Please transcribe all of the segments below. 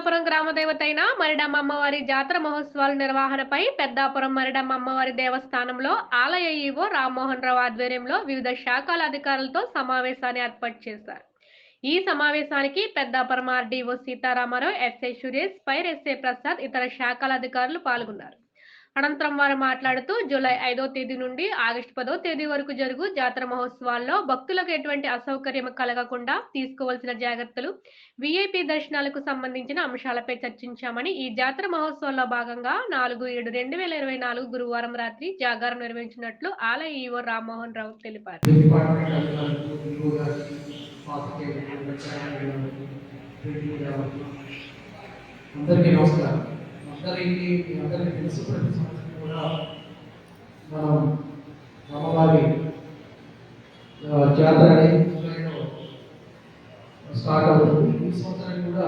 పెద్దాపురం గ్రామదేవత అయిన మరిడమ్మ అమ్మవారి జాతర మహోత్సవాల నిర్వహణపై పెద్దాపురం మరిడమ్మ అమ్మవారి దేవస్థానంలో ఆలయ ఈవో రామ్మోహన్ రావు ఆధ్వర్యంలో వివిధ శాఖల అధికారులతో సమావేశాన్ని ఏర్పాటు చేశారు. ఈ సమావేశానికి Peddapuram RDO Sitaramarao SI Suresh fire SI Prasad ఇతర శాఖల అధికారులు పాల్గొన్నారు. అనంతరం వారు మాట్లాడుతూ జూలై ఐదో తేదీ నుండి ఆగస్టు పదో తేదీ వరకు జరుగు జాతర మహోత్సవాల్లో భక్తులకు ఎటువంటి అసౌకర్యం కలగకుండా తీసుకోవాల్సిన జాగ్రత్తలు విఐపి దర్శనాలకు సంబంధించిన అంశాలపై చర్చించామని ఈ జాతర మహోత్సవాల్లో భాగంగా నాలుగు ఏడు రెండు వేల ఇరవై నాలుగు గురువారం రాత్రి జాగారం నిర్వహించినట్లు ఆలయ ఈవో రామ్మోహన్ రావు తెలిపారు. అందరికీ నమస్కారం. అందరికీ మీ అందరికీ తెలుసు ప్రతి సంవత్సరం కూడా మనం అమ్మవారి జాతర అనేది స్టార్ట్ అవుతుంది. ఈ సంవత్సరం కూడా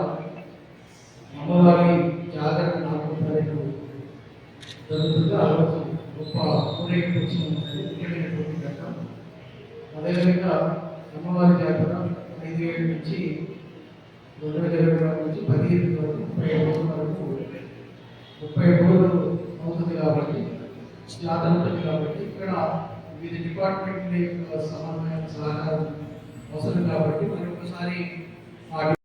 అమ్మవారి జాతర నాలుగు తారీఖు జరుగుతుంది ఆ రోజు గొప్ప ఊరేగింపు ముఖ్యమైనటువంటి ఘట్టం అదేవిధంగా అమ్మవారి జాతర ఐదు ఏడు నుంచి రెండు వేల ఇరవై నుంచి పదిహేను వరకు జాతర ఉంటుంది కాబట్టి ఇక్కడ వివిధ డిపార్ట్మెంట్ల యొక్క సమన్వయం సహకారం అవసరం కాబట్టి మరి ఒకసారి